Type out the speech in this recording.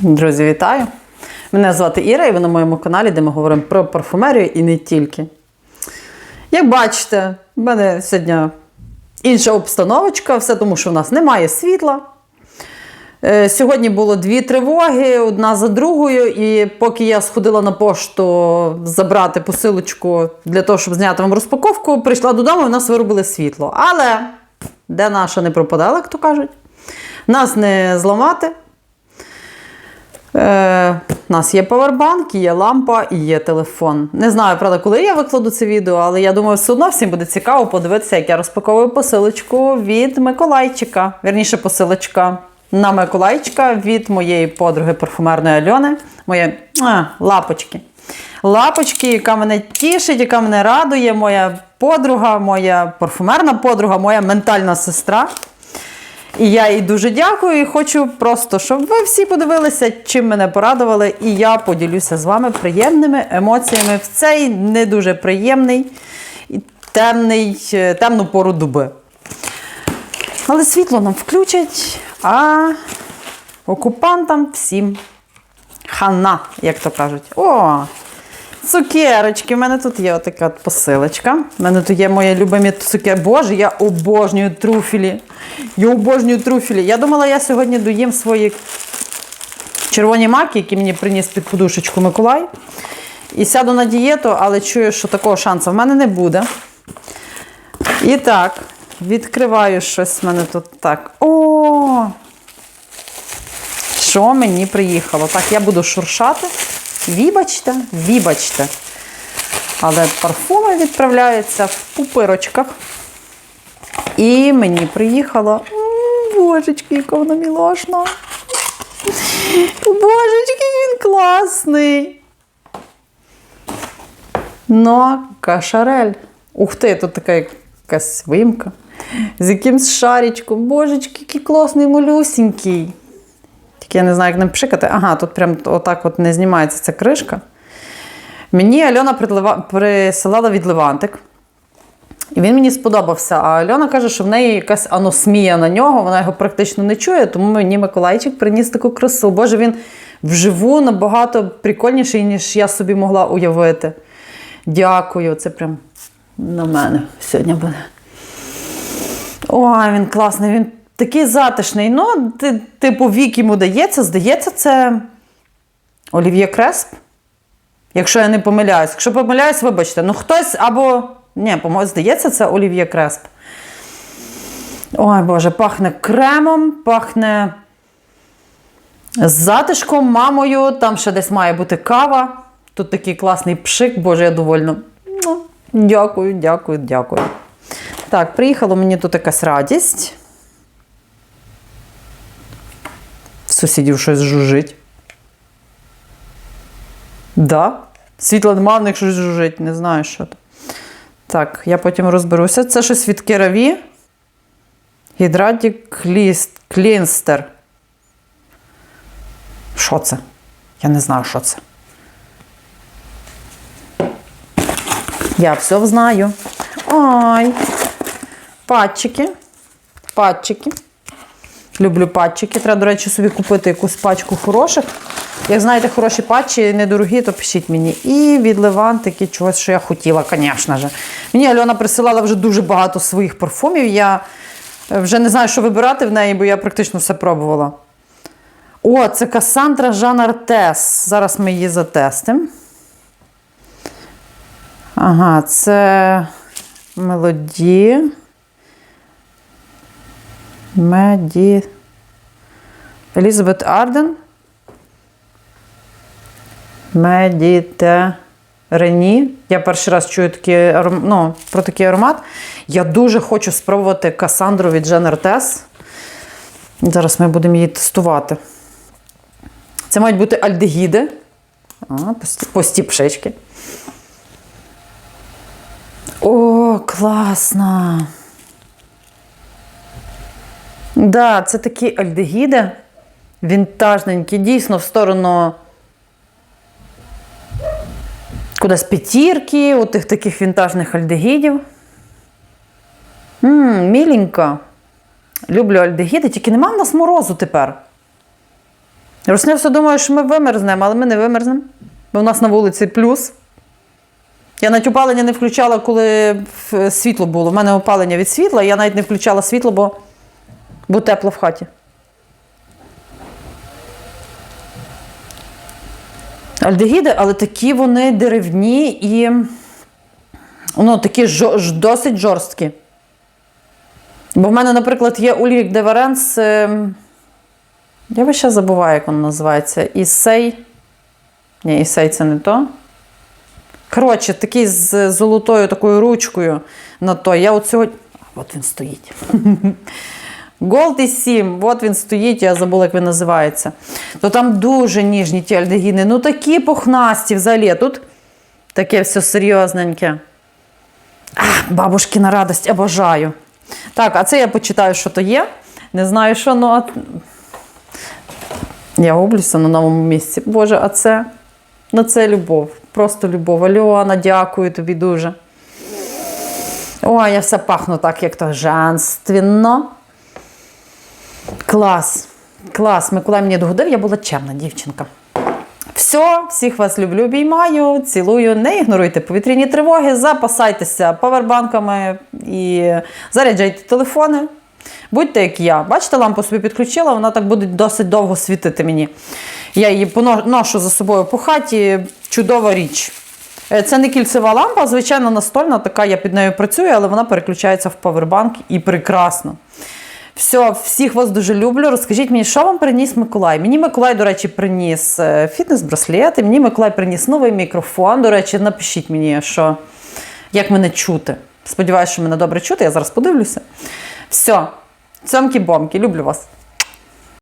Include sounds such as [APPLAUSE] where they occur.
Друзі, вітаю! Мене звати Іра, і ви на моєму каналі, де ми говоримо про парфумерію і не тільки. Як бачите, в мене сьогодні інша обстановочка, все тому, що в нас немає світла. Е, Сьогодні було дві тривоги, одна за другою, і поки я сходила на пошту забрати посилочку для того, щоб зняти вам розпаковку, прийшла додому і в нас виробили світло. Але де наша не пропадала, як то кажуть, нас не зламати. Е, у нас є павербанк, є лампа і є телефон. Не знаю, правда, коли я викладу це відео, але я думаю, все одно всім буде цікаво подивитися, як я розпаковую посилочку від Миколайчика. Вірніше, посилочка на Миколайчика від моєї подруги парфумерної Альони. Моє а, лапочки. Лапочки, яка мене тішить, яка мене радує, моя подруга, моя парфумерна подруга, моя ментальна сестра. І я їй дуже дякую і хочу просто, щоб ви всі подивилися, чим мене порадували, і я поділюся з вами приємними емоціями в цей не дуже приємний і темний, е, темну пору доби. Але світло нам включать, а окупантам всім хана, як то кажуть. О! Цукерочки, в мене тут є отака посилочка. У мене тут є мої любимі цукерки. Боже, я обожнюю труфілі. Я обожнюю труфілі. Я думала, я сьогодні доїм свої червоні маки, які мені приніс під подушечку Миколай. І сяду на дієту, але чую, що такого шансу в мене не буде. І так, відкриваю щось в мене тут так. О! Що мені приїхало? Так, я буду шуршати. Вібачте, вібачте. Але парфуми відправляються в пупирочках. І мені приїхало. Божечки, яка вона мілошна. Божечки, він класний. Ну, кашарель. Ух ти, тут така якась вимка. З якимсь шарічком. Божечки, який класний малюсенький. Тільки я не знаю, як ним пшикати. Ага, тут прям отак от не знімається ця кришка. Мені Альона присилала від Левантик. І він мені сподобався. А Альона каже, що в неї якась аносмія на нього, вона його практично не чує, тому мені Миколайчик приніс таку красу. Боже, він вживу набагато прикольніший, ніж я собі могла уявити. Дякую, це прям на мене сьогодні буде. Ой, він класний, він такий затишний. Ну, ти- типу, вік йому дається, здається, це Олів'є Кресп. Якщо я не помиляюсь. Якщо помиляюсь, вибачте. Ну хтось або. Ні, по-моєму, здається, це Олів'є Кресп. Ой, Боже, пахне кремом, пахне затишком, мамою. Там ще десь має бути кава. Тут такий класний пшик, Боже, я довольна. Дякую, дякую, дякую. Так, приїхала мені тут якась радість. В сусідів щось жужить. Да. Світла нема, щось жужить, не знаю, що то. Так, я потім розберуся. Це щось від Кераві. Гідратік Клінстер. Що це? Я не знаю, що це. Я все знаю. Ой. Патчики. Патчики. Люблю патчики. Треба, до речі, собі купити якусь пачку хороших. Як знаєте, хороші патчі недорогі, то пишіть мені. І від Левантики чогось, що я хотіла, звісно ж. Мені Альона присилала вже дуже багато своїх парфумів. Я е, вже не знаю, що вибирати в неї, бо я практично все пробувала. О, це Касандра Жан Артес. Зараз ми її затестимо. Ага, це мелоді. Меді. Елізабет Арден. Медітерені. Я перший раз чую такий, ну, про такий аромат. Я дуже хочу спробувати Касандру від Жен Артес. Зараз ми будемо її тестувати. Це мають бути альдегіди. А, пості- пшички. О, класно! Да, це такі альдегіди. Вінтажненькі, дійсно в сторону кудись п'ятірки, у тих таких вінтажних альдегідів. Мм, міленька. Люблю альдегіди, тільки нема в нас морозу тепер. Русня все думає, що ми вимерзнемо, але ми не вимерзнемо. Бо в нас на вулиці плюс. Я навіть опалення не включала, коли світло було. У мене опалення від світла, я навіть не включала світло, бо, бо тепло в хаті. Альдегіди, але такі вони деревні і ну, такі ж- досить жорсткі. Бо в мене, наприклад, є Ульрік Деверенс. ем, Я весь час забуваю, як воно називається. Ісей. Ні, Ісей це не то. Коротше, такий з золотою такою ручкою на то. Я от сьогодні. От він стоїть. [LAUGHS] Gold і 7, от він стоїть, я забула, як він називається. То там дуже ніжні ті альдегіни, ну такі пухнасті взагалі. Тут таке все серйозненьке. Ах, бабушкина радость, обожаю. Так, а це я почитаю, що то є. Не знаю, що, ну. а- Я гублюся на новому місці. Боже, а це? Ну, це любов. Просто любов. Альона, дякую тобі дуже. Ой, я все пахну так, як то женственно. Клас. Клас. Миколай мені догодив, я була чемна дівчинка. Все, всіх вас люблю, обіймаю, цілую. Не ігноруйте повітряні тривоги, запасайтеся павербанками і заряджайте телефони. Будьте як я. Бачите, лампу собі підключила, вона так буде досить довго світити мені. Я її ношу за собою по хаті. Чудова річ. Е, Це не кільцева лампа, звичайно настольна, така я під нею працюю, але вона переключається в павербанк і прекрасно. Все, всіх вас дуже люблю. Розкажіть мені, що вам приніс Миколай? Мені Миколай, до речі, приніс е, фітнес-браслети, мені Миколай приніс новий мікрофон. До речі, напишіть мені, що, як мене чути. Сподіваюся, що мене добре чути, я зараз подивлюся. Все, цьомкі-бомки, люблю вас.